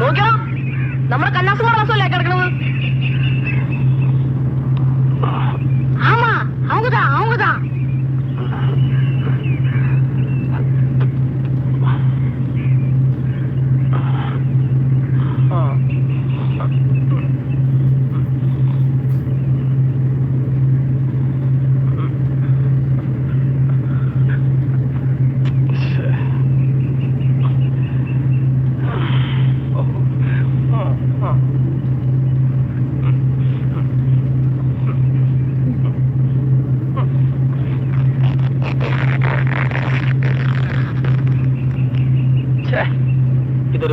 നോക്കിയോ? നമ്മുടെ കന്നാസും ക്ലാസ്സല്ലേ കിടക്കണത്?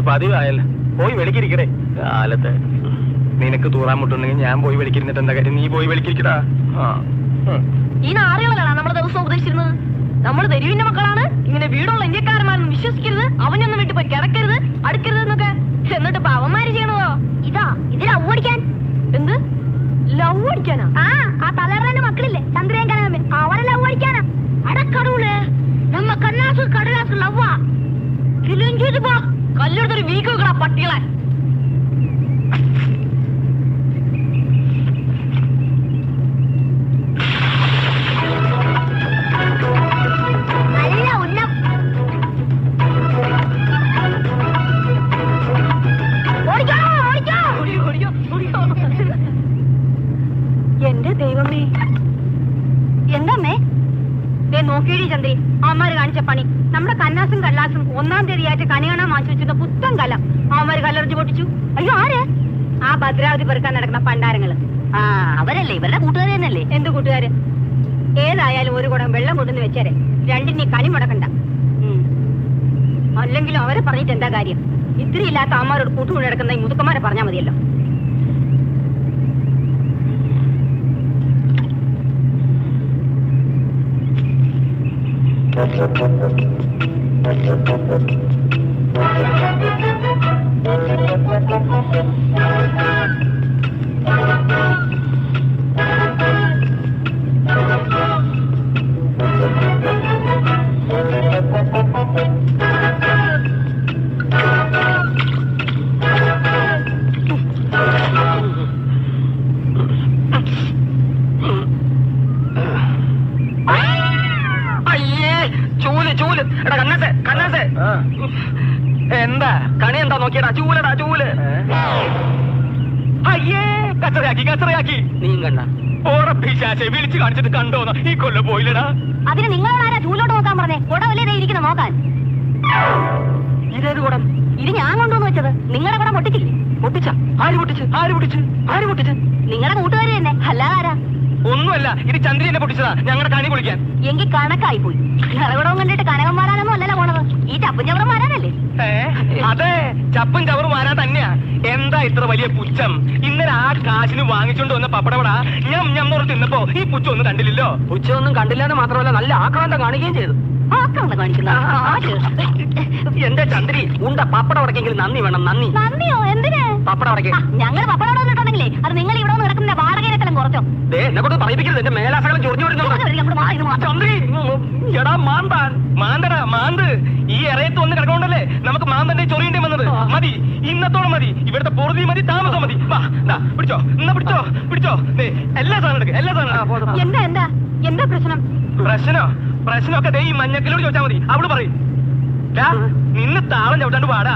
പതിവായല്ല. പോയി വെളിക്കിരിക്കടേ. കാലത്ത്. നിനക്ക് തൂറാൻ മുട്ടുണ്ടെങ്കിൽ ഞാൻ പോയി വെളിക്കിരുന്നിട്ട് എന്താ കാര്യം? നീ പോയി വെളിക്കിരിക്കടാ. ആ. ഈ നാറികളാണ് നമ്മൾ ദിവസം ഉപദേശിച്ചിരുന്നത്? നമ്മൾ തെരുവിന്റെ മക്കളാണ്. ഇങ്ങനെ വീടുള്ള ഇന്ത്യക്കാരന്മാരും വിശ്വസിക്കരുത്. അവനൊന്നും വിട്ടു പോയി കിടക്കരുത് അടുക്കരുത് എന്നൊക്കെ. എന്നിട്ട് ഇപ്പൊ അവന്മാര് ചെയ്യണതോ? ഇതാ ഇത് ലവ് അടിക്കാൻ. എന്ത്? ലവ് അടിക്കാനാ ആ ആ തലറന്റെ മക്കളില്ലേ ചന്ദ്രൻ കനകമ്മ അവരെ ലവ് അടിക്കാനാ അടക്കടൂൾ നമ്മ കണ്ണാസ് കടലാസ് ലവ്വാ കിലിഞ്ചൂത് പോ കല്ലെടുത്തൊരു വീക്കുകളാ വെക്കടാ പട്ടികളെ. അയ്യേ കച്ചറയാക്കി നീ കണ്ട. ഓടപ്പിശാശെ വിളിച്ചു കാണിച്ചിട്ട് കണ്ടോന്ന് ഈ കൊല്ല പോയില്ലടാ. അതിന് നിങ്ങളോട് ആരാ ചൂലോട്ട് നോക്കാൻ പറഞ്ഞേ? കുടവല്ലേ ഇരിക്കുന്ന നോക്കാൻ. ഇതേത് കൂടം? ഇത് ഞാൻ കൊണ്ടുവന്ന് വെച്ചത്. നിങ്ങളുടെ കൂടെ പൊട്ടിച്ചില്ലേ? പൊട്ടിച്ച? ആര് പൊട്ടിച്ച്? ആര് പൊട്ടിച്ച്? ആര് പൊട്ടിച്ച്? നിങ്ങളുടെ കൂട്ടുകാരി തന്നെ. അല്ലാതെ ആരാ? ഒന്നുമല്ല ഇത് ചന്ദ്രി എന്നെ പൊട്ടിച്ചതാ. ഞങ്ങളുടെ കണി കുളിക്കാൻ. എങ്കിൽ കണക്കായി പോയി. നിറകുടവും കണ്ടിട്ട് കനകം മാറാനൊന്നും അല്ലല്ലോ പോണത്. ഈ ചപ്പും ചവറും മാറാനല്ലേ? അതെ ചപ്പും ചവറും മാറാൻ തന്നെയാ. എന്താ ഇത്ര വലിയ പുച്ഛം? ഇന്നലെ ആ കാശിന് വാങ്ങിച്ചോണ്ട് വന്ന പപ്പടവട ഞം ഞം എന്ന് തിന്നപ്പോ ഈ പുച്ഛം ഒന്നും കണ്ടില്ലല്ലോ. പുച്ഛമൊന്നും കണ്ടില്ലെന്ന് മാത്രമല്ല നല്ല ആക്രാന്തം കാണുകയും ചെയ്തു? എന്റെ ചന്ദ്രി? ഉണ്ട പപ്പട ഉടക്കെങ്കിലും നന്ദി വേണം നന്ദി. നന്ദിയോ? എന്തിന്? പപ്പട ഉടക്കെ. ഞങ്ങൾ പപ്പടം വന്നിട്ടുണ്ടെങ്കിലേ അത് നിങ്ങൾ ഇവിടെ വന്ന് കിടക്കുന്ന വാടകയിലെല്ലാം കുറച്ചോ? എന്നെ കൊണ്ട് പറയിപ്പിക്കരുത് എന്റെ മേലാസകലം ചൊറിഞ്ഞു ചന്ദ്രി എടാ മാന്താൻ. മാന്തടാ മാന്ത്. ഈ ഇറയത്ത് വന്ന് കിടക്കണ്ടല്ലേ നമുക്ക് മാന്തന്റെ ചൊറിയേണ്ടി വന്നത്? മതി ഇന്നത്തോളം മതി. ഇവിടുത്തെ പൊറുതി മതി താമസം മതി. വാ പിടിച്ചോ എന്നാ പിടിച്ചോ പിടിച്ചോ. എല്ലാ സാധനം എടുക്ക എല്ലാ സാധനം എന്താ എന്താ? എന്താ പ്രശ്നം? പ്രശ്നോ? പ്രശ്നമൊക്കെ ദേ ഈ മഞ്ഞക്കിലോട് ചോദിച്ചാ മതി. അവൾ പറയും. നിന്ന് താളം ചവിട്ടാണ്ട് പാടാ.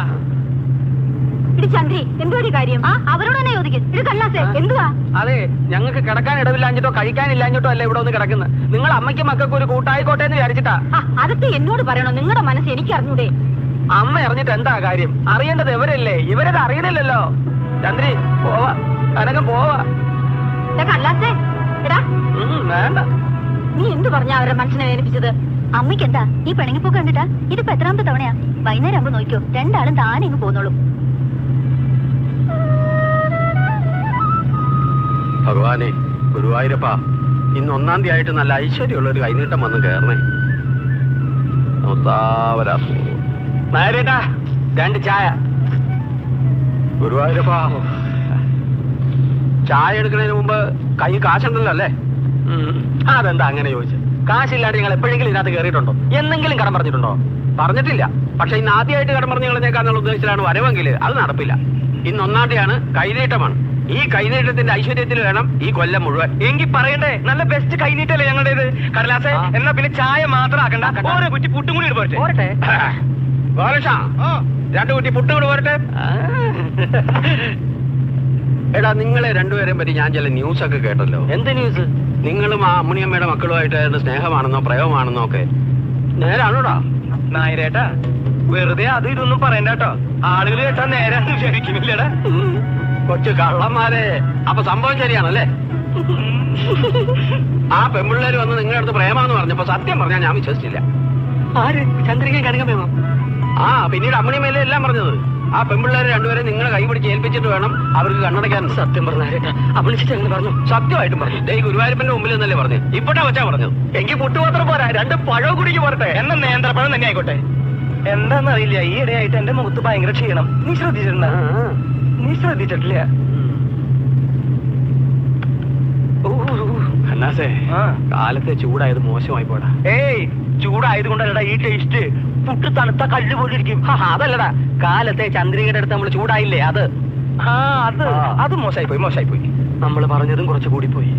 ഇത് ചന്ദ്രി എന്തൊരു കാര്യം? അവരോട് തന്നെ ചോദിക്കും. ഇത് കല്ലാസേ എന്തുവാ? അതെ ഞങ്ങൾക്ക് കിടക്കാൻ ഇടവില്ലാഞ്ഞിട്ടോ കഴിക്കാനില്ലാഞ്ഞിട്ടോ അല്ല ഇവിടെ ഒന്ന് കിടക്കുന്നത് നിങ്ങൾ അമ്മയ്ക്കും മക്കൾക്ക് ഒരു കൂട്ടായിക്കോട്ടെ എന്ന് വിചാരിച്ചിട്ടാ. അതൊക്കെ എന്നോട് പറയണോ? നിങ്ങളുടെ മനസ്സ് എനിക്ക് അറിഞ്ഞൂടെ അമ്മ അറിഞ്ഞിട്ട് എന്താ കാര്യം? അറിയേണ്ടത് ഇവരല്ലേ? ഇവരത് അറിയണില്ലല്ലോ ചന്ദ്രി പോവാ. കനകം പോവാ. കല്ലാസേ വേണ്ട. നീ എന്ത് പറഞ്ഞാ അവരുടെ മനസ്സിനെ വേദനിപ്പിച്ചത്? അമ്മയ്ക്ക് എന്താ? ഈ പിണങ്ങിപ്പോക്ക് കണ്ടിട്ടാ? ഇതിപ്പോ എത്രാമത്തെ തവണയാ? വൈകുന്നേരം ആകുമ്പോ നോക്കിയോ? രണ്ടാളും താനെ ഇങ്ങ് പോന്നോളൂ. ഭഗവാനെ ഗുരുവായൂരപ്പ ഇന്ന് ഒന്നാം തീയതി ആയിട്ട് നല്ല ഐശ്വര്യമുള്ള ഒരു കൈനീട്ടം വന്ന് കയറണേ നേരേട്ടാ രണ്ട് ചായ. ഗുരുവായൂരപ്പ ചായ എടുക്കുന്നതിന് മുമ്പ് കൈ കാശുണ്ടല്ലോ അല്ലേ. അതെന്താ അങ്ങനെ ചോദിച്ചു? കാശില്ലാതെ നിങ്ങൾ എപ്പോഴെങ്കിലും ഇതിനകത്ത് കയറിയിട്ടുണ്ടോ? എന്തെങ്കിലും കടം പറഞ്ഞിട്ടുണ്ടോ? പറഞ്ഞിട്ടില്ല. പക്ഷെ ഇന്ന് ആദ്യമായിട്ട് കടം പറഞ്ഞു കളഞ്ഞേക്കാന്നുള്ള ഉദ്ദേശത്തിലാണ് വരവെങ്കിൽ അത് നടപ്പില്ല. ഇന്ന് ഒന്നാട്ടിയാണ് കൈനീട്ടമാണ്. ഈ കൈനീട്ടത്തിന്റെ ഐശ്വര്യത്തിൽ വേണം ഈ കൊല്ലം മുഴുവൻ. എങ്കിൽ പറയണ്ടേ? നല്ല ബെസ്റ്റ് കൈനീട്ടല്ലേ ഞങ്ങളുടേത്? കടലാസെ എന്നാ പിന്നെ ചായ മാത്രം ആക്കണ്ട. ഓരോ കുറ്റി പുട്ടും കൂടി ഇട്ട് പോരട്ടെ. ഗോലക്ഷ രണ്ടു കുറ്റി പുട്ടും കൂടി പോരട്ടെ. എടാ നിങ്ങളെ രണ്ടുപേരെയും പറ്റി ഞാൻ ചില ന്യൂസ് ഒക്കെ കേട്ടല്ലോ. എന്ത് ന്യൂസ്? നിങ്ങളും ആ അമ്മുണിയമ്മയുടെ മക്കളുമായിട്ട് സ്നേഹമാണെന്നോ പ്രയോഗമാണെന്നോ ഒക്കെ. നേരാണോടാ? നായരേട്ടാ വെറുതെ അത് ഇതൊന്നും പറയണ്ട കേട്ടോ. ആളുകൾ കേട്ടാ നേരാന്ന് വിചാരിക്കുന്നില്ലടാ. കൊച്ചു കള്ളന്മാരെ. അപ്പൊ സംഭവം ശരിയാണല്ലേ? ആ പെമ്പിള്ളേര് വന്ന് നിങ്ങളുടെ അടുത്ത് പ്രേമാന്ന് പറഞ്ഞപ്പോ സത്യം പറഞ്ഞാ ഞാൻ വിശ്വസിച്ചില്ല. ആര്? ചന്ദ്രിക കണികമേമോ ആ പിന്നീട് അമ്മണിയമ്മയിലെ എല്ലാം പറഞ്ഞത്? ആ പെൺപിള്ളേരെ രണ്ടുപേരെ നിങ്ങളെ കൈ പിടിച്ച് ഏൽപ്പിച്ചിട്ട് വേണം അവർക്ക് കണ്ണടയ്ക്കാൻ. സത്യം പറഞ്ഞേട്ടാ വിളിച്ചിട്ട് പറഞ്ഞു. സത്യമായിട്ടും പറഞ്ഞു. ദേ ഗുരുവായൂരപ്പന്റെ മുമ്പിൽ നിന്നല്ലേ പറഞ്ഞു? ഇപ്പോഴാ വെച്ചാ പറഞ്ഞു എനിക്ക് പുട്ടുപാത്രം പോരാ. രണ്ട് പഴവും കുടിക്ക് പോരട്ടെ. എന്ന നേന്ത്രപ്പഴം തന്നെ ആയിക്കോട്ടെ. എന്താണെന്നറിയില്ല ഈ ഇടയായിട്ട് എന്റെ മുഖത്ത് ഭയങ്കര ക്ഷീണം. നീ ശ്രദ്ധിച്ചിട്ടുണ്ട? നീ ശ്രദ്ധിച്ചിട്ടില്ല. കാലത്തെ ചൂടായത് മോശമായി പോടാ. ഏയ് ചൂടായത് കൊണ്ടല്ലടാ ഈ ടേസ്റ്റ് പുട്ട് തണുത്ത കല്ല് പോലെ ഇരിക്കും. അതല്ലടാ. കാലത്തെ ചന്ദ്രികയുടെ അടുത്ത് നമ്മൾ ചൂടായില്ലേ അത്? ആ അത്. അത് മോശമായി പോയി മോശമായി പോയി നമ്മൾ പറഞ്ഞതും കുറച്ച് കൂടി പോയി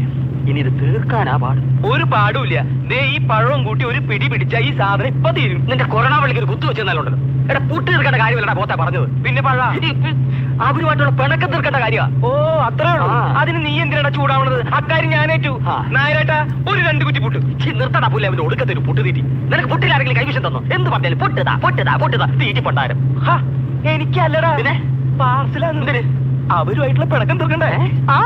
ഇനി ഇത് തീർക്കാനാ പാട്. ഒരു പാടുമില്ല. ദേ ഈ പഴവും കൂട്ടി ഒരു പിടി പിടിച്ച ഈ സാധനം ഇപ്പൊ തീരും. നിന്റെ കൊറോണ പള്ളിക്ക് ഒരു കുത്തു വെച്ചെന്നാലുണ്ടല്ലോ എടാ പുട്ട് തീർക്കേണ്ട കാര്യമല്ലടാ പോത്താ പറഞ്ഞത്. പിന്നെ പഴ? അവരുമായിട്ടുള്ള പിണക്കം തീർക്കേണ്ട കാര്യമാ. ഓ അത്രേ ഉള്ളൂ. അതിന് നീ എന്തിനാണ് ചൂടാവണത്? അക്കാര്യം ഞാനേറ്റു. നായരേട്ടാ ഒരു രണ്ട് കുറ്റി പുട്ട്. നിർത്തടാ പുല്ല അവന്റെ ഒടുക്കത്തൊരു പുട്ട് തീറ്റി. നിനക്ക് പുട്ടിൽ ആരെങ്കിലും കൈവിഷം തന്നോ? എന്ത് പറഞ്ഞാലും പൊട്ടുതാ പൊട്ടുതാ പൊട്ടുതാ. തീറ്റി പൊണ്ടാരം എനിക്കല്ലടാ. പിന്നെ? പാർസലാണ്. എന്തിന്? അവരുമായിട്ടുള്ള പിണക്കം തീർക്കണ്ടേ? ആ,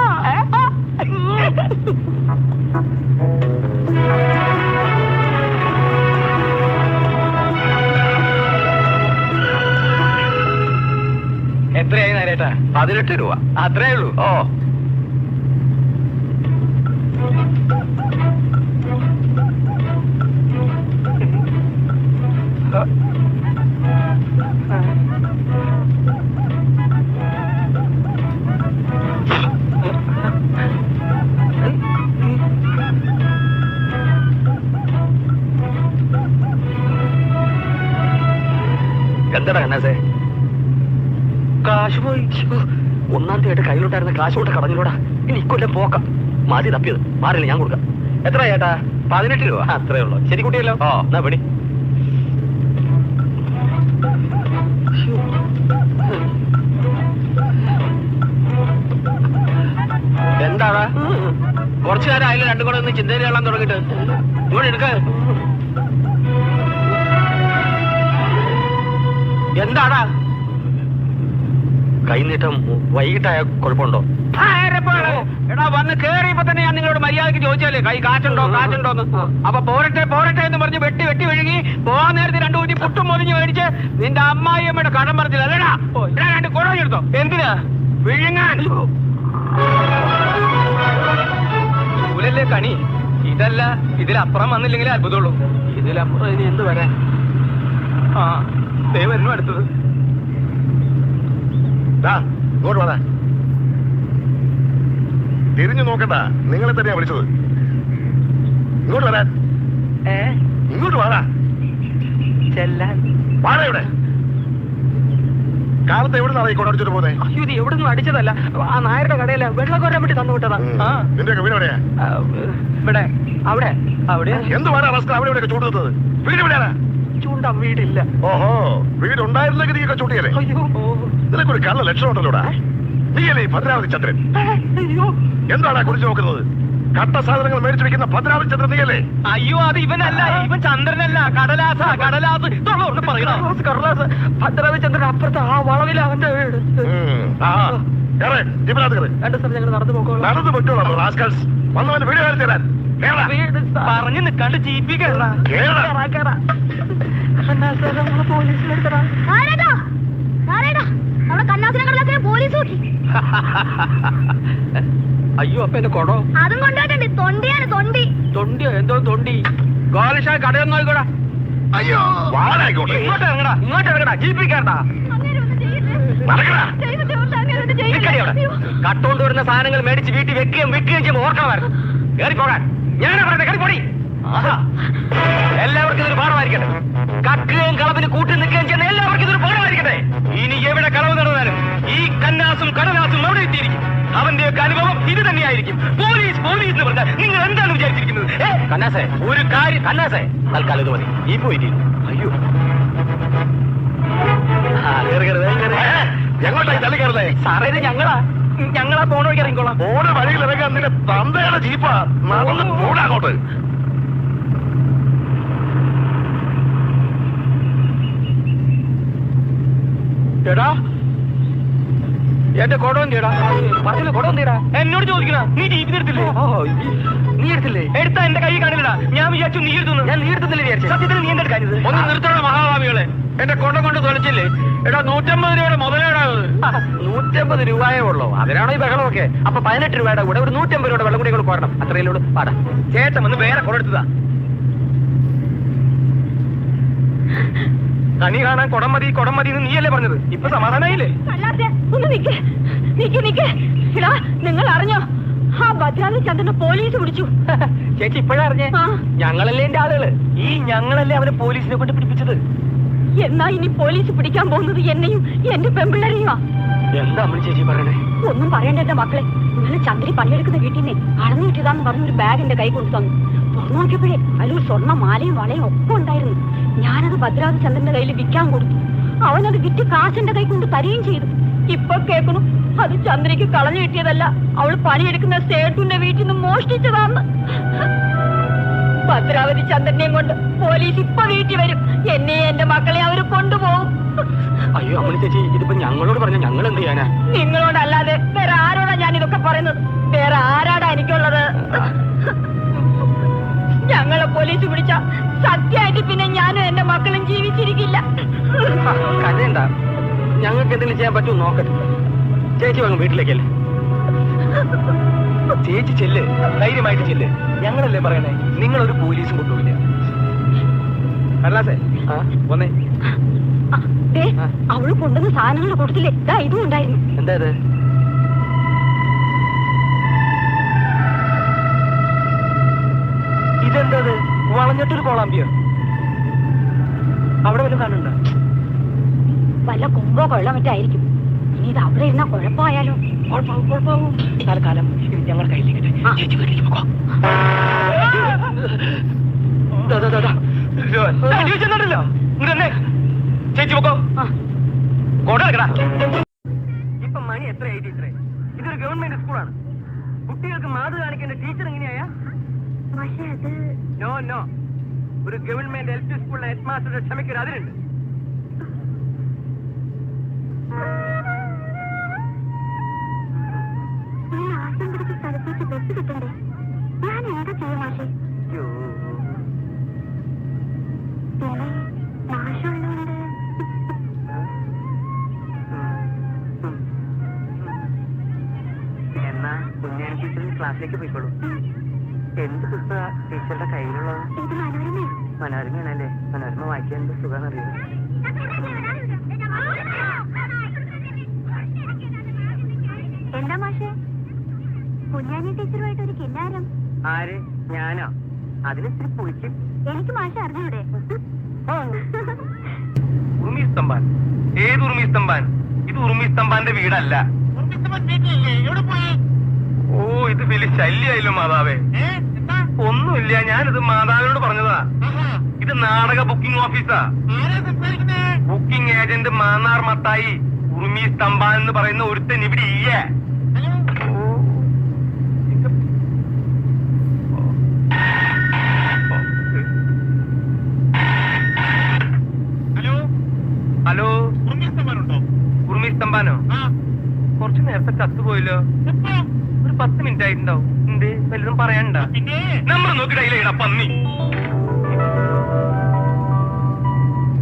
എത്രയായി നാരേട്ടാ? പതിനെട്ട് രൂപ. അത്രേ ഉള്ളൂ ഓ. എന്താടാ കണ്ണാസേ? കാശ് പോയി ഒന്നാം തീയതി കയ്യിലുണ്ടായിരുന്ന കാശ് കൊണ്ട് കടഞ്ഞിലൂടാ ഇനി ഇക്കൊല്ലം പോക്കാം മാതി തപ്പിയത്. മാറില്ല ഞാൻ കൊടുക്കാം. എത്ര ചേട്ടാ പതിനെട്ട് രൂപ. അത്രേ ഉള്ളൂ. ശരി കുട്ടിയല്ലോ. ഓ. എന്നാ പിടി എന്താടാ? കുറച്ചു നേരം അതിൽ രണ്ടും കൂടെ ഒന്ന് ചിന്തയിൽ വെള്ളം തുടങ്ങിട്ട് ഇവിടെ എടുക്ക. എന്താടാ? കൈനീട്ടം വൈകിട്ടായ കുഴപ്പമുണ്ടോ? എടാ വന്ന് കേറിയപ്പോ തന്നെ ഞാൻ നിങ്ങളോട് മര്യാദയ്ക്ക് ചോദിച്ചാലേ? കൈ കാറ്റുണ്ടോ കാറ്റുണ്ടോന്ന്? അപ്പൊ പോരട്ടെ പോരട്ടെ എന്ന് പറഞ്ഞ് വെട്ടി വെട്ടി വിഴുങ്ങി പോകാൻ നേരത്തെ രണ്ടു കുറ്റി പുട്ടും മൊതിഞ്ഞ് മേടിച്ച് നിന്റെ അമ്മായിയമ്മയുടെ കടം പറഞ്ഞില്ല. അല്ലടാ എടാ രണ്ട് കുഴഞ്ഞെടുത്തോ എന്തിനാ? വിഴുങ്ങാൻ. ചൂലല്ലേ കണി? ഇതല്ല ഇതിലപ്പുറം വന്നില്ലെങ്കിലേ അത്ഭുതമുള്ളൂ. ഇതിലപ്പുറം ഇനി എന്ത് വരാൻ ആ ദൈവം എന്നും അടുത്തത്. ഇങ്ങോട്ട് വാടാ. തിരിഞ്ഞു നോക്കണ്ട നിങ്ങളെ തന്നെയാ വിളിച്ചത്. ഇങ്ങോട്ട് വരാൻ. ഇങ്ങോട്ട് വാടാ. ചെല്ലാൻ. വാടാ ഇവിടെ. കാലത്ത് എവിടെ നിന്നാണ് ഈ കൊണ്ടടിച്ചിട്ട് പോന്നെ? അയ്യോ ഇത് എവിടെ നിന്നും അടിച്ചതല്ല. ആ നായരുടെ കടയില വെള്ളം കോരാൻ വേണ്ടി തന്നു വിട്ടതാ. നിന്റെ വീട് എവിടെയാ? ഇവിടെ. അവിടെ. അവിടെ. എന്ത് വേണം അവസ്ഥ അവിടെ ഇവിടെ ചൂടുന്നത് വീട് എവിടെയാണ്? ചൂണ്ട വീടില്ല. ഓഹോ വീട് ഉണ്ടായിരുന്നെങ്കിൽ നീ ചൂട്ടിയല്ലേ അയ്യോ നിനക്കൊരു കള്ള ലക്ഷണം ഉണ്ടല്ലോടാ? നീയല്ലേ ഭദ്രാവതി ചന്ദ്രൻ? അയ്യോ. എന്താണ് കുറിച്ച് നോക്കുന്നത്? കട്ട സാധനങ്ങൾ മേടിച്ചു വെക്കുന്ന ഭദ്രാവതി ചന്ദ്രൻ നീയല്ലേ? അയ്യോ അത് ഇവനല്ല ഇവൻ ചന്ദ്രനല്ല. കടലാസ കടലാസ്. കടലാസ് ഭദ്രാവതി ചന്ദ്രൻ അപ്പുറത്ത് ആ വളവിൽ അവന്റെ വീട്. നടന്നു വന്നവന്റെ വീട് കാണിച്ചു തരാൻ. പറഞ്ഞു ജീപ്പി കേറാ. കേറാ, പോലീസിലെടുത്തടാ അയ്യോ അപ്പൊ എന്റെ കൊടോ? അതും കൊണ്ടുപോയിട്ടുണ്ട്. തൊണ്ടിയാണ് തൊണ്ടി. തൊണ്ടിയോ? എന്തോ തൊണ്ടി. ഗോലക്ഷ കടയൊന്നും ആയിക്കോടാ അയ്യോ വാടാ ഇങ്ങോട്ട് ഇങ്ങോട്ട് ഇറങ്ങടാ. ഇങ്ങോട്ട് ഇറങ്ങടാ ജീപ്പി കയറടാ നടക്കടാ. നിക്കടി അവിടെ. കട്ടുകൊണ്ട് വരുന്ന സാധനങ്ങൾ മേടിച്ച് വീട്ടിൽ വെക്കുകയും വിൽക്കുകയും ചെയ്യുമ്പോൾ ഓർക്കണമായിരുന്നു കയറി പോകാൻ. ഞാനാ പറയുന്നത് കയറി പോടി. എല്ലാവർക്കും ഇതൊരു പാഠമായിരിക്കട്ടെ. കക്കുകയും കളവിന് കൂട്ടി നിൽക്കുകയും ചെയ്യുന്ന എല്ലാവർക്കും ഇതൊരു പാഠമായിരിക്കട്ടെ. ഇനി എവിടെ കളവ് നടന്നാലും ഈ കന്നാസും കടലാസും അവിടെ എത്തിയിരിക്കും. അവന്റെയൊക്കെ അനുഭവം ഇത് തന്നെയായിരിക്കും. പോലീസ് പോലീസ് എന്ന് പറഞ്ഞാൽ നിങ്ങൾ എന്താണ് വിചാരിച്ചിരിക്കുന്നത്? കന്നാസേ. ഒരു കാര്യം കന്നാസേ. തൽക്കാലം ഇത് മതി. ഈ പോയിട്ട് അയ്യോ. എങ്ങോട്ടായി തള്ളി കയറുന്നേ? സാറേ ഞങ്ങളാ. ഞങ്ങളാ പോണ വഴിക്ക് ഇറങ്ങിക്കോളാം. ഓണ വഴിയിൽ ഇറങ്ങാൻ നിന്റെ തന്തയുടെ ജീപ്പാ. നടന്ന് കൂടാങ്ങോട്ട് എടാ. എന്റെ കൊടം തീടാ പറച്ചിൽ കൊടം തീടാ എന്നോട് ചോദിക്കണ നീ ജീപ്പിന് എടുത്തില്ലേ? നീ എടുത്തില്ലേ? എടുത്താ എന്റെ കൈ കാണില്ലടാ. ഞാൻ വിചാരിച്ചു നീ എടുത്തു ഞാൻ നീ എടുത്തില്ല വിചാരിച്ചു? സത്യത്തിൽ നീ എന്തെടുക്കാൻ ഒന്ന് നിർത്തണം മഹാഭാവികളെ. എന്റെ കൊണ്ടം കൊണ്ട് തൊലച്ചില്ലേ? എടാ നൂറ്റമ്പത് രൂപയുടെ മുതലേടാ നൂറ്റമ്പത് രൂപയേ ഉള്ളൂ. അവരാണോ ഈ ബഹളമൊക്കെ? അപ്പൊ പതിനെട്ട് രൂപയുടെ കൂടെ ഒരു നൂറ്റമ്പത് രൂപയുടെ വെള്ളം കൂടി കോരണം. അത്രയിലോട് പാടാ ചേട്ടൻ വന്ന് വേറെ കൊടെടുത്തതാ കണി കാണാൻ കൊടം മതി കൊടം മതി എന്ന് നീയല്ലേ പറഞ്ഞത്? ഇപ്പൊ സമാധാനായില്ലേ? അല്ലാതെ ഒന്ന് നിക്ക്. നിക്ക് നിക്ക്. എടാ നിങ്ങൾ അറിഞ്ഞോ? ആ ചന്ദ്രനെ പോലീസ് പിടിച്ചു. ചേച്ചി ഇപ്പോഴറിഞ്ഞേ ഞങ്ങളല്ലേ എന്റെ ആളുകൾ? ഈ ഞങ്ങളല്ലേ അവരെ പോലീസിനെ കൊണ്ട് പിടിപ്പിച്ചത്? എന്നാ ഇനി പോലീസ് പിടിക്കാൻ പോകുന്നത് എന്നെയും എന്റെ പെമ്പിള്ളരെയുമാ എന്താ അമ്മ ചേച്ചി പറയണേ? ഒന്നും പറയണ്ട എന്റെ മക്കളെ. ഇന്നലെ ചന്ദ്രി പണിയെടുക്കുന്ന വീട്ടിൽ നിന്ന് അളന്നു കിട്ടിയതാന്ന് പറഞ്ഞ ഒരു ബാഗ് എന്റെ കൈ കൊണ്ടു തന്നു. തുറന്നു നോക്കിയപ്പോഴേ അതിലൊരു സ്വർണ മാലയും വളയും ഒക്കെ ഉണ്ടായിരുന്നു. ഞാനത് ഭദ്രാവതി ചന്ദ്രന്റെ കയ്യിൽ വിൽക്കാൻ കൊടുത്തു. അവനത് വിറ്റ് കാശന്റെ കൈ കൊണ്ട് തരികയും ചെയ്തു. ഇപ്പൊ കേൾക്കണു അത് ചന്ദ്രയ്ക്ക് കളഞ്ഞു കിട്ടിയതല്ല. അവൾ പണിയെടുക്കുന്ന സേട്ടുന്റെ വീട്ടിൽ നിന്ന് മോഷ്ടിച്ചതാന്ന്. ഭദ്രാവതി ചന്ദ്രനെയും കൊണ്ട് പോലീസ് ഇപ്പൊ വീട്ടിൽ വരും. എന്നെ എന്റെ മക്കളെ അവർ കൊണ്ടുപോകും. അയ്യോ അമ്മ ചേച്ചി ഇതിപ്പോ ഞങ്ങളോട് പറഞ്ഞ ഞങ്ങൾ എന്ത് ചെയ്യാനാ? നിങ്ങളോടല്ലാതെ വേറെ ആരോടാ ഞാൻ ഇതൊക്കെ പറയുന്നത്? വേറെ ആരാടാ എനിക്കുള്ളത്? ഞങ്ങളെ പോലീസ് പിടിച്ച സത്യമായിട്ട് പിന്നെ ഞാനും എന്റെ മക്കളും ജീവിച്ചിരിക്കില്ല. കരയണ്ട ഞങ്ങൾക്ക് എന്തെങ്കിലും ചെയ്യാൻ പറ്റുമോ നോക്കട്ടെ. ചേച്ചി വാങ്ങും വീട്ടിലേക്കല്ലേ? ചേച്ചി ചെല്ല്. ധൈര്യമായിട്ട് ചെല്ല്. ഞങ്ങളല്ലേ പറയണേ? നിങ്ങളൊരു പോലീസും കൊണ്ടുപോയില്ല ആ? വന്നേ. അവൾ കൊണ്ടുവന്ന സാധനങ്ങൾ കൊടുത്തില്ലേ? ദാ ഇതും ഉണ്ടായിരുന്നു. എന്താ ഇത്? ഇതെന്താ വളഞ്ഞിട്ടൊരു കോളാമ്പിയോ? അവിടെ വല്ലതും കാണുണ്ടോ വല്ല കൊമ്പോ കൊള്ള മറ്റായിരിക്കും. ഇനി ഇത് അവിടെ ഇരുന്ന കുഴപ്പമായാലോ? കുഴപ്പമാവും കുഴപ്പമാവും തൽക്കാലം ഇത് ഞങ്ങളുടെ. ചേച്ചി വീട്ടിലേക്ക് പോകോ ചേച്ചി പോക്കോ ഇപ്പൊ മണി എത്രയായി ടീച്ചറെ ഇതൊരു ഗവൺമെന്റ് സ്കൂളാണ് കുട്ടികൾക്ക് മാതൃ കാണിക്കേണ്ട ടീച്ചർ എങ്ങനെയായാ നോ നോ ഒരു ഗവൺമെന്റ് എൽ പി സ്കൂളിലെ ഹെഡ് മാസ്റ്ററുടെ ക്ഷമയ്ക്കൊരു സ്ഥലത്തേക്ക് ബസ് കിട്ടണ്ടേ ഞാൻ എന്താ ചെയ്യും മാഷെ? പിന്നെ മാഷുള്ളതുകൊണ്ട് എന്നാ കുഞ്ഞാൻ ടീച്ചർ ക്ലാസ്സിലേക്ക് പോയിക്കോളൂ. എന്ത് പുസ്തക ടീച്ചറുടെ കയ്യിലുള്ളത്? മനോരമയാണല്ലേ? മനോരമ വായിക്കാൻ എന്ത് സുഖം എന്താ മാഷേ കുഞ്ഞാനി ടീച്ചറുമായിട്ട് ഒരു കിന്നാരം ആര് ഞാനോ അതിനിത്തിരി പൊളിക്കും എനിക്ക് മാഷ അറിഞ്ഞൂടെ ഉറുമി സ്തംഭാൻ ഏത് ഉറുമി സ്തംഭാൻ ഇത് ഉറുമി സ്തംഭാന്റെ വീടല്ല. ഓ ഇത് വലിയ ശല്യായില്ലോ മാതാവേ. ഒന്നുമില്ല ഞാനിത് മാതാവിനോട് പറഞ്ഞതാ. ഇത് നാടക ബുക്കിംഗ് ഓഫീസാ ബുക്കിംഗ് ഏജന്റ് മാന്നാർ മത്തായി ഉറുമി സ്തംഭാൻ എന്ന് പറയുന്ന ഒരുത്തൻ ഇവിടെ ഇല്ല ഓ, ഇത് ഓ. ഓ. ഹലോ ഹലോ ഉറുമിസ്തമാരുണ്ടോ ഉറുമി കൊറച്ചു ആ. കുറച്ച് നേരത്തെ ചത്തുപോയല്ലോ ഒരു പത്ത് മിനിറ്റ് ആയിട്ടുണ്ടാവും. എന്ത്? വലുതും പറയണ്ട നമ്മൾ നമ്പർ നോക്കി പന്നി.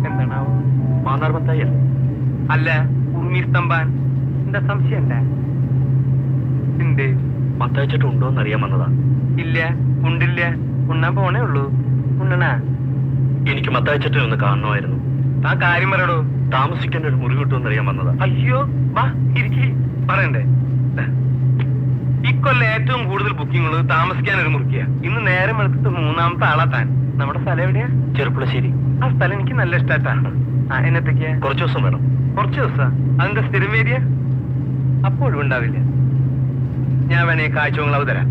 എന്താണാവോ? മാന്നാർ മത്തായി അല്ല ഉർമീർ സ്തംഭാൻ എന്താ സംശയണ്ട എന്ത്? മത്തയച്ചിട്ട് ഉണ്ടോന്ന് അറിയാൻ വന്നതാ. ഇല്ല ഉണ്ടില്ല. ഉണ്ണാൻ പോണേ ഉള്ളൂ. ഉണ്ണണാ? എനിക്ക് മത്തയച്ചിട്ട് ഒന്ന് കാണണമായിരുന്നു. ആ കാര്യം പറയടോ. താമസിക്കേണ്ട ഒരു മുറി കിട്ടുമെന്ന് അറിയാൻ വന്നതാ. അയ്യോ വാ ഇരിക്കി. പറയണ്ടേ? ഇക്കൊല്ലം ഏറ്റവും കൂടുതൽ ബുക്കിംഗ് ഉള്ളത് താമസിക്കാൻ ഒരു മുറിക്കുക ഇന്ന് നേരം എടുത്തിട്ട് മൂന്നാമത്തെ ആളാ താൻ. നമ്മുടെ സ്ഥലം എവിടെയാ? ചെറുപ്പുളശ്ശേരി. ആ സ്ഥലം എനിക്ക് നല്ല ഇഷ്ടാട്ടാ ആ എന്നത്തേക്കാ? കുറച്ച് ദിവസം വേണം. കുറച്ച് ദിവസം? അതിന്റെ സ്ഥിരം വേദിയ? അപ്പോഴും ഉണ്ടാവില്ല. ഞാൻ വേണേ കാഴ്ചവങ്ങളാവ് തരാം.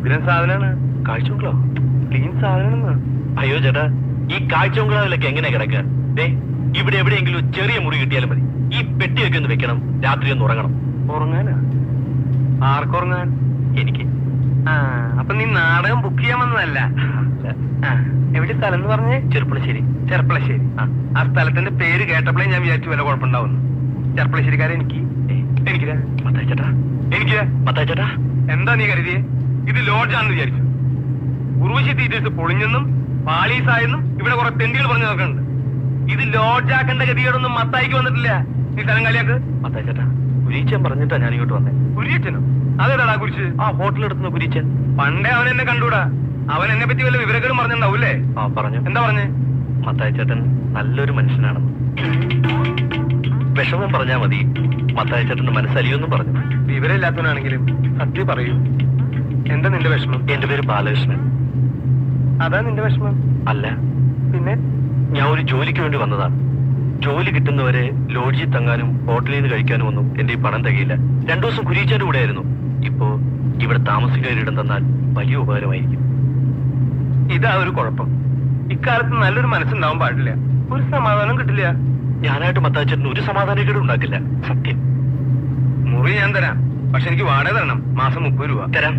ഉഗ്രൻ സാധനമാണ് കാഴ്ചവങ്ങളോ? ക്ലീൻ സാധനം അയ്യോ ചേട്ടാ ഈ കാഴ്ചവങ്ങളാവിലൊക്കെ എങ്ങനെ കിടക്കുക? ഇവിടെ എവിടെയെങ്കിലും ചെറിയ മുറി കിട്ടിയാലും മതി. ഈ പെട്ടിയൊക്കെ ഒന്ന് വെക്കണം. രാത്രി ഒന്ന് ഉറങ്ങണം. ഉറങ്ങാനാ? ആർക്കുറങ്ങാൻ എനിക്ക്. ആ അപ്പൊ നീ നാടകം ബുക്ക് ചെയ്യാൻ വന്നതല്ല? എവിടെ സ്ഥലം എന്ന് പറഞ്ഞേ? ചെറുപ്പളശ്ശേരി. ചെർപ്പളശ്ശേരി ആ ആ സ്ഥലത്തിന്റെ പേര് കേട്ടപ്പോഴേ ഞാൻ വിചാരിച്ചു വല്ല കുഴപ്പമുണ്ടാവുന്നു ചെർപ്പളശ്ശേരിക്കാരെ എനിക്ക്. എനിക്കില്ല മത്തായിച്ചേട്ടാ. എനിക്ക് മത്തായി എന്താ നീ കരുതിയേ? ഇത് ലോഡ്ജാണെന്ന് വിചാരിച്ചു. ഉർവശി തീറ്റേഴ്സ് പൊളിഞ്ഞെന്നും പാളീസായെന്നും ഇവിടെ കുറെ തെണ്ടികൾ പറഞ്ഞു നടക്കുന്നുണ്ട്. ഇത് ലോഡ്ജാക്കേണ്ട ഗതികേടൊന്നും മത്തായിക്ക് വന്നിട്ടില്ല. നീ സ്ഥലം കളിയാക്ക് മത്തായി ചേട്ടാ കുരീച്ചൻ പറഞ്ഞിട്ടാ ഞാൻ ഇങ്ങോട്ട് വന്നേ. കുരിയച്ചനോ? അതേടാ കുരിച്ച് ആ ഹോട്ടലെടുത്തുന്ന കുരീച്ചൻ പണ്ടേ അവൻ എന്നെ കണ്ടൂടാ. അവൻ എന്നെ പറ്റി വല്ല വിവരങ്ങളും പറഞ്ഞിട്ടുണ്ടാവൂല്ലേ? ആ പറഞ്ഞു. എന്താ പറഞ്ഞു? മത്തായി ചേട്ടൻ നല്ലൊരു മനുഷ്യനാണെന്ന്. വിഷമം പറഞ്ഞാ മതി. മത്തായി ചേട്ടന്റെ മനസ്സലിയൊന്നും പറഞ്ഞു. വിവരമില്ലാത്തവനാണെങ്കിലും സത്യം പറയൂ. എന്താ നിന്റെ വിഷമം? എന്റെ പേര് ബാലകൃഷ്ണൻ. അതാ നിന്റെ വിഷമം? അല്ല. പിന്നെ? ഞാൻ ഒരു ജോലിക്ക് വേണ്ടി വന്നതാണ്. ജോലി കിട്ടുന്നവരെ ലോഡ്ജിൽ തങ്ങാനും ഹോട്ടലിൽ നിന്ന് കഴിക്കാനും ഒന്നും എന്റെ ഈ പണം തികയില്ല. രണ്ടു ദിവസം കുരിയിച്ചാന്റെ കൂടെ ആയിരുന്നു. ഇപ്പോ ഇവിടെ താമസിക്കാൻ ഇടം തന്നാൽ വലിയ ഉപകാരമായിരിക്കും. ഇതാ ഒരു കുഴപ്പം. ഇക്കാലത്ത് നല്ലൊരു മനസ്സുണ്ടാവാൻ പാടില്ല. ഒരു സമാധാനം കിട്ടില്ല. ഞാനായിട്ട് മത്താച്ചേട്ടന് ഒരു സമാധാനക്കേടും ഉണ്ടാക്കില്ല. സത്യം. മുറി ഞാൻ തരാം. പക്ഷെ എനിക്ക് വാടക തരണം. മാസം മുപ്പത് രൂപ. തരാം.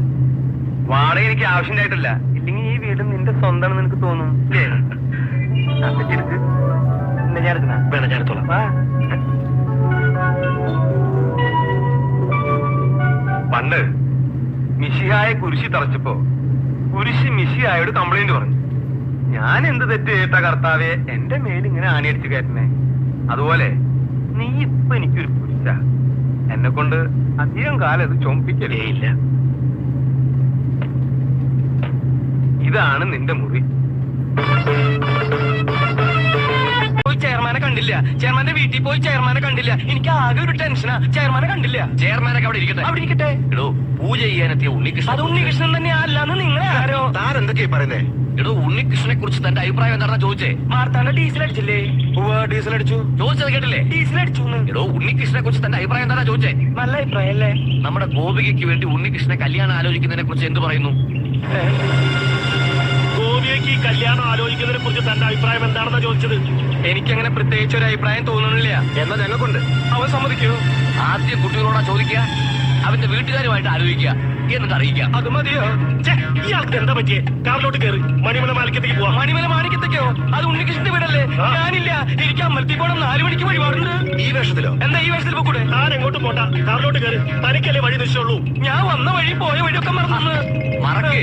വാടക എനിക്ക് ആവശ്യമായിട്ടില്ല ഇല്ലെങ്കിൽ ഈ വീട് നിന്റെ സ്വന്തമാണെന്ന് എനിക്ക് തോന്നും. ഞാൻ എടുക്കണോ? വേണം ഞാൻ എടുത്തോളാം. പണ്ട് മിഷിഹായെ കുരിശി തറച്ചപ്പോ കുരിശി മിഷിഹായോട് കംപ്ലൈന്റ് പറഞ്ഞു. ഞാൻ എന്ത് തെറ്റ് കേട്ട കർത്താവെ? എന്റെ മേലിങ്ങനെ ആനയടിച്ച് കയറ്റണേ അതുപോലെ നീ ഇപ്പൊ എനിക്കൊരു കുരിശ. എന്നെ കൊണ്ട് അധികം കാലം ഇത് ചുമപ്പിക്കലേ ഇല്ല. ഇതാണ് നിന്റെ മുറി. കണ്ടില്ല. ചെയർമാന്റെ വീട്ടിൽ പോയി ചെയർമാനെ കണ്ടില്ല. എനിക്ക് ആകെ ഒരു ടെൻഷനാ. ചെയർമാനെ കണ്ടില്ല. ചെയർമാനൊക്കെ അവിടെ ഇരിക്കട്ടെ. അവിടെ ഇരിക്കട്ടെ. എടോ പൂജ ചെയ്യാനെത്തിയ ഉണ്ണികൃഷ്ണൻ അത് ഉണ്ണികൃഷ്ണൻ തന്നെ അല്ലാന്ന് നിങ്ങളെ ആരോ? താൻ എന്തൊക്കെയാ പറയുന്നേ? എടോ ഉണ്ണികൃഷ്ണനെ കുറിച്ച് തന്റെ അഭിപ്രായം എന്താണെന്ന് ചോദിച്ചേ? മാർത്താണ്ട ഡീസൽ അടിച്ചില്ലേ? ഡീസൽ അടിച്ചു. ചോദിച്ചത് കേട്ടില്ലേ? ഡീസൽ അടിച്ചു. എടോ ഉണ്ണികൃഷ്ണനെ കുറിച്ച് തന്റെ അഭിപ്രായം എന്താണെന്ന് ചോദിച്ചേ? നല്ല അഭിപ്രായം അല്ലേ നമ്മുടെ ഗോപികയ്ക്ക് വേണ്ടി ഉണ്ണികൃഷ്ണനെ കല്യാണം ആലോചിക്കുന്നതിനെ കുറിച്ച് എന്ത് പറയുന്നു? ഗോപിയയ്ക്ക് ഈ കല്യാണം ആലോചിക്കുന്നതിനെ കുറിച്ച് തന്റെ അഭിപ്രായം എന്താണെന്ന് ചോദിച്ചത്? എനിക്കങ്ങനെ പ്രത്യേകിച്ച് ഒരു അഭിപ്രായം തോന്നുന്നില്ല. എന്നാ ഞങ്ങൾക്കുണ്ട്. അവൻ സമ്മതിക്കൂ. ആദ്യം കുട്ടികളോടാ ചോദിക്കുക. അവന്റെ വീട്ടുകാരുമായിട്ട് ആലോചിക്കുക. എന്നിട്ട് അറിയിക്കാം അത് മതിയോ? ഇയാൾക്ക് എന്താ പറ്റിയേ? കാറിലോട്ട് കയറി മണിമല മാലിക്കത്തേക്ക് പോവാം. മണിമല മാലിക്കത്തേക്കോ അത് ഉണ്ണികൃഷ്ണന്റെ വീടല്ലേ. ഞാനില്ല. എനിക്ക് അമ്പലത്തിൽ പോകണം നാലു മണിക്ക് വഴിപാടുണ്ട്. ഈ വേഷത്തിലോ? എന്താ ഈ വേഷത്തിൽ പോകൂടെ താൻ എങ്ങോട്ടും പോണ്ട. കാറിലോട്ട് കയറി തനിക്കല്ലേ വഴി നിശ്ചയുള്ളൂ ഞാൻ വന്ന വഴി പോയ വഴിയൊക്കെ മറന്നു. മറക്കേ.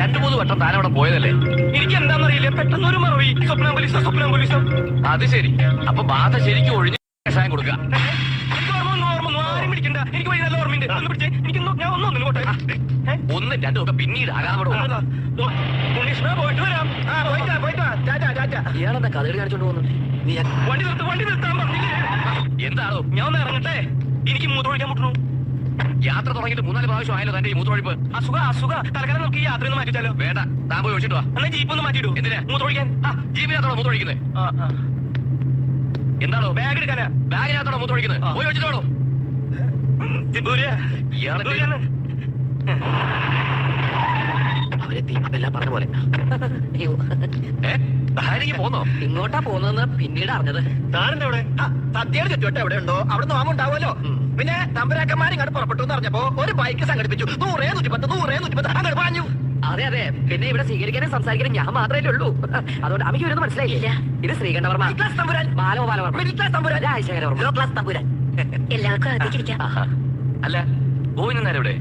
രണ്ടു മൂന്ന് വട്ടം താൻ അവിടെ പോയതല്ലേ? എനിക്ക് എന്താണെന്നറിയില്ല പെട്ടെന്ന് ഒരു മറവി. സ്വപ്നം പോലീസോ സ്വപ്നം പോലീസോ. അത് ശരി. അപ്പൊ ബാധ ശരിക്കും ഒഴിഞ്ഞ് കഷായം കൊടുക്കുക. എനിക്ക് വഴി നല്ല ഓർമ്മയുണ്ട്? ഒന്ന് പിടിച്ചേ. എനിക്ക് ഞാൻ ഒന്നും കോട്ടെ ഒന്നും രണ്ടും ഒക്കെ പിന്നീട് പോയിട്ട് വരാം. ഇയാളെന്താ കഥകൾ കാണിച്ചോണ്ട് പോകുന്നു? നീ വണ്ടി നിർത്ത് വണ്ടി നിർത്താൻ പറഞ്ഞില്ലേ? എന്താണോ? ഞാൻ ഒന്ന് ഇറങ്ങട്ടെ. എനിക്ക് മൂത്രമൊഴിക്കാൻ മുട്ടണു യാത്ര തുടങ്ങിയിട്ട് മൂന്നാൽ പ്രാവശ്യം ആയല്ലോ തന്റെ മൂത്രമൊഴിപ്പ്. അസുഖ അസുഖ തൽക്കാലം നമുക്ക് ഈ യാത്ര ഒന്ന് മാറ്റിച്ചാലോ വേണ്ട താൻ പോയി ഒഴിച്ചിട്ട് വാ. എന്നാ ജീപ്പ് ഒന്ന് മാറ്റിയിടും. എന്തിനാ? മൂത്രമൊഴിക്കാൻ ആ. ജീപ്പിനകത്താണോ ആ എന്താണോ? ബാഗ് എടുക്കാനാ ബാഗിനകത്താണോ മൂത്രമൊഴിക്കുന്നത്. പോയി വെച്ചിട്ട് അവരെത്തി അതെല്ലാം പറഞ്ഞ പോലെ. പോന്നോ? ഇങ്ങോട്ടാ പോന്നെന്ന് പിന്നീട് അറിഞ്ഞത്. താനെന്താ അവിടെ സദ്യയുടെ ചുറ്റുവട്ടം എവിടെ ഉണ്ടോ? അവിടെ നോമം ഉണ്ടാവുമല്ലോ. പിന്നെ തമ്പുരാക്കന്മാർ ഇങ്ങോട്ട് പുറപ്പെട്ടു എന്ന് പറഞ്ഞപ്പോ ഒരു ബൈക്ക് സംഘടിപ്പിച്ചു. നൂറേ നൂറ്റിപ്പത്ത് നൂറേ നൂറ്റിപ്പത്ത് അങ്ങനെ പാഞ്ഞു. അതെ അതെ. പിന്നെ ഇവിടെ സ്വീകരിക്കാനും സംസാരിക്കാനും ഞാൻ മാത്രമേ ഉള്ളൂ. അതുകൊണ്ട് അമ്മയ്ക്ക് വരുന്നത് മനസ്സിലായില്ല? ഇത് ശ്രീകണ്ഠവർമ്മ. ക്ലാസ് തമ്പുരാൻ. ബാലോ ബാലവർമ്മ മിഡിൽ ക്ലാസ് തമ്പുരാൻ. രാജശേഖരവർമ്മ. ക്ലാസ് തമ്പുരാൻ. എല്ലാവർക്കും ആഹാ. അല്ല ഗോവിന്ദൻ നായർ എവിടെ?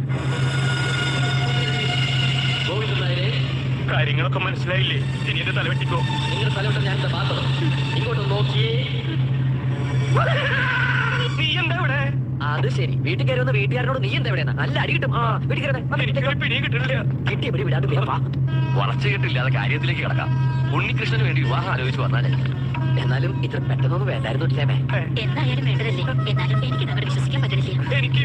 ഗോവിന്ദൻ നായരെ കാര്യങ്ങളൊക്കെ മനസ്സിലായില്ലേ? ഇനി എന്റെ തലവെട്ടിക്കോ നിങ്ങളുടെ സ്ഥലം ഞാൻ മാത്രം ഇങ്ങോട്ട് നോക്കിയേ. നീ എന്താ ഇവിടെ? അത് ശരി. വീട്ടിൽ കയറി വന്ന വീട്ടുകാരനോട് നീ എന്താ എവിടെയാണ് നല്ല അടി കിട്ടും. ആ വീട്ടിൽ കിട്ടിയ പിടി വിടാതെ വളർച്ച കിട്ടില്ല. അത് കാര്യത്തിലേക്ക് കിടക്കാം. ഉണ്ണികൃഷ്ണന് വേണ്ടി വിവാഹം ആലോചിച്ച് വന്നാലേ. എന്നാലും ഇത്ര പെട്ടെന്നൊന്നും വേണ്ടായിരുന്നു ഇല്ലേമേ എന്തായാലും വേണ്ടതല്ലേ? എന്നാലും എനിക്ക് അവരെ വിശ്വസിക്കാൻ പറ്റണില്ല. എനിക്ക്.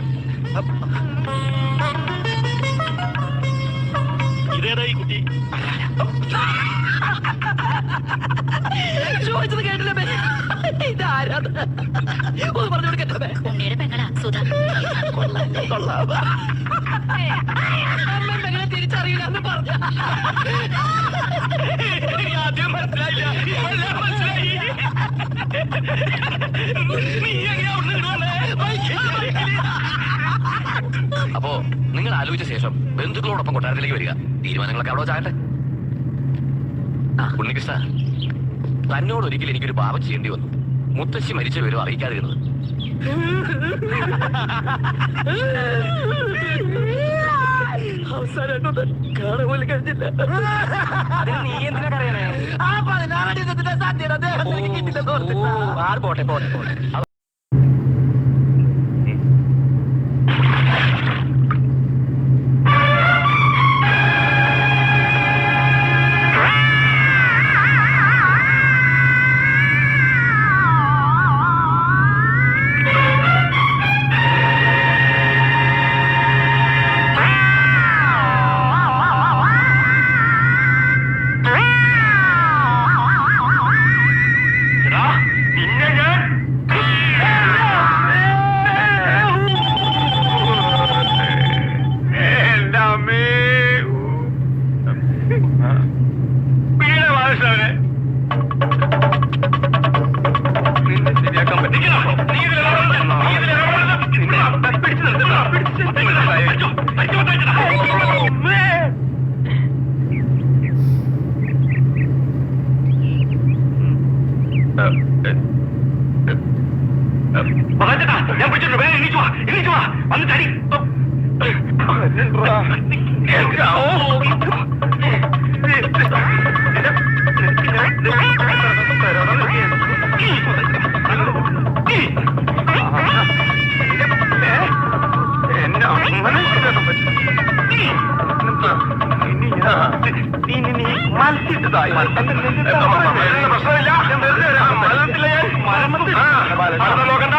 ഇതേതാ കുട്ടി? ചോദിച്ചത് കേട്ടില്ലേ ഇതാരാത്? ഒന്ന് പറഞ്ഞു കൊടുക്കട്ടെ. ഉണ്ണിയുടെ പെങ്ങളാ സുധ. കൊള്ളാം അമ്മ പെങ്ങളെ തിരിച്ചറിയില്ലെന്ന് പറഞ്ഞ. എനിക്ക് ആദ്യം മനസ്സിലായില്ല. മനസ്സിലായി. നീ? അപ്പോ നിങ്ങൾ ആലോചിച്ച ശേഷം ബന്ധുക്കളോടൊപ്പം കൊട്ടാരത്തിലേക്ക് വരിക. തീരുമാനങ്ങളൊക്കെ അവിടെ ചാകട്ടെ ആ. ഉണ്ണികൃഷ്ണ തന്നോട് ഒരിക്കലും എനിക്കൊരു പാപം ചെയ്യേണ്ടി വന്നു. മുത്തശ്ശി മരിച്ച വിവരം അറിയിക്കാതിരുന്നത്. അതിന് നീ എന്തിനാ ആ പോട്ടെ പോട്ടെ പോട്ടെ. എണീച്ചു വാ എണീച്ചു വാ വന്ന് ചടി. എന്നെ അങ്ങനെ നീ നീ നീ മത്സ്യതായി പ്രശ്നമില്ല മലത്തില്ല ഞാൻ മലമത്തിൽ നോക്കണ്ട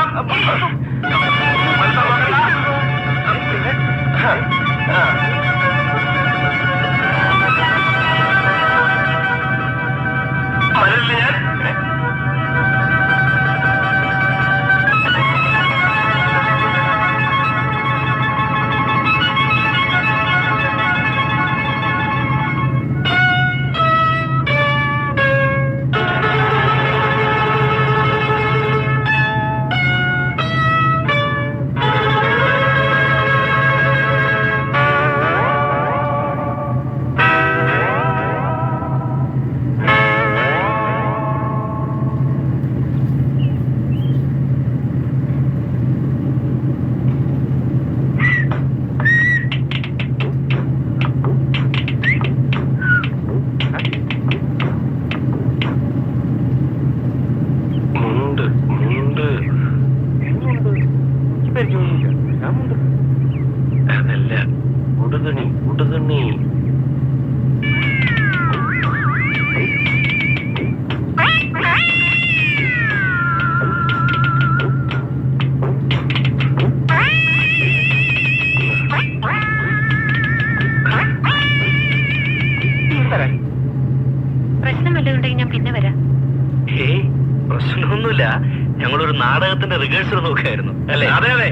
അല്ലേ? അതെ അതെ.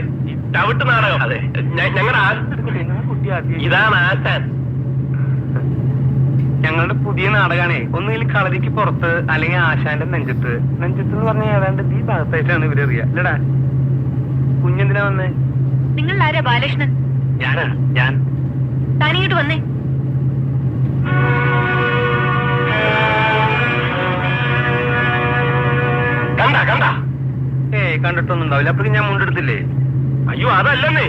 തവിട്ട് നാടകം. അതെ. ഞങ്ങളുടെ ഇതാണ് ആശാൻ. ഞങ്ങളുടെ പുതിയ നാടകമാണേ ഒന്നുകിൽ കളരിക്ക് പുറത്ത് അല്ലെങ്കിൽ ആശാന്റെ നെഞ്ചത്ത്. നെഞ്ചത്ത് എന്ന് പറഞ്ഞാൽ ഏതാണ്ട് ഈ ഭാഗത്തായിട്ടാണ് ഇവരറിയ അല്ലടാ കുഞ്ഞെന്തിനാ വന്നേ? നിങ്ങൾ ആരാ ബാലകൃഷ്ണൻ? ഞാനാ. ഞാൻ. തനിയിട്ട് വന്നേ. കണ്ടിട്ടൊന്നും ഉണ്ടാവില്ല. അപ്പൊ ഞാൻ മുണ്ടെടുത്തില്ലേ? അയ്യോ അതല്ലെന്നേ.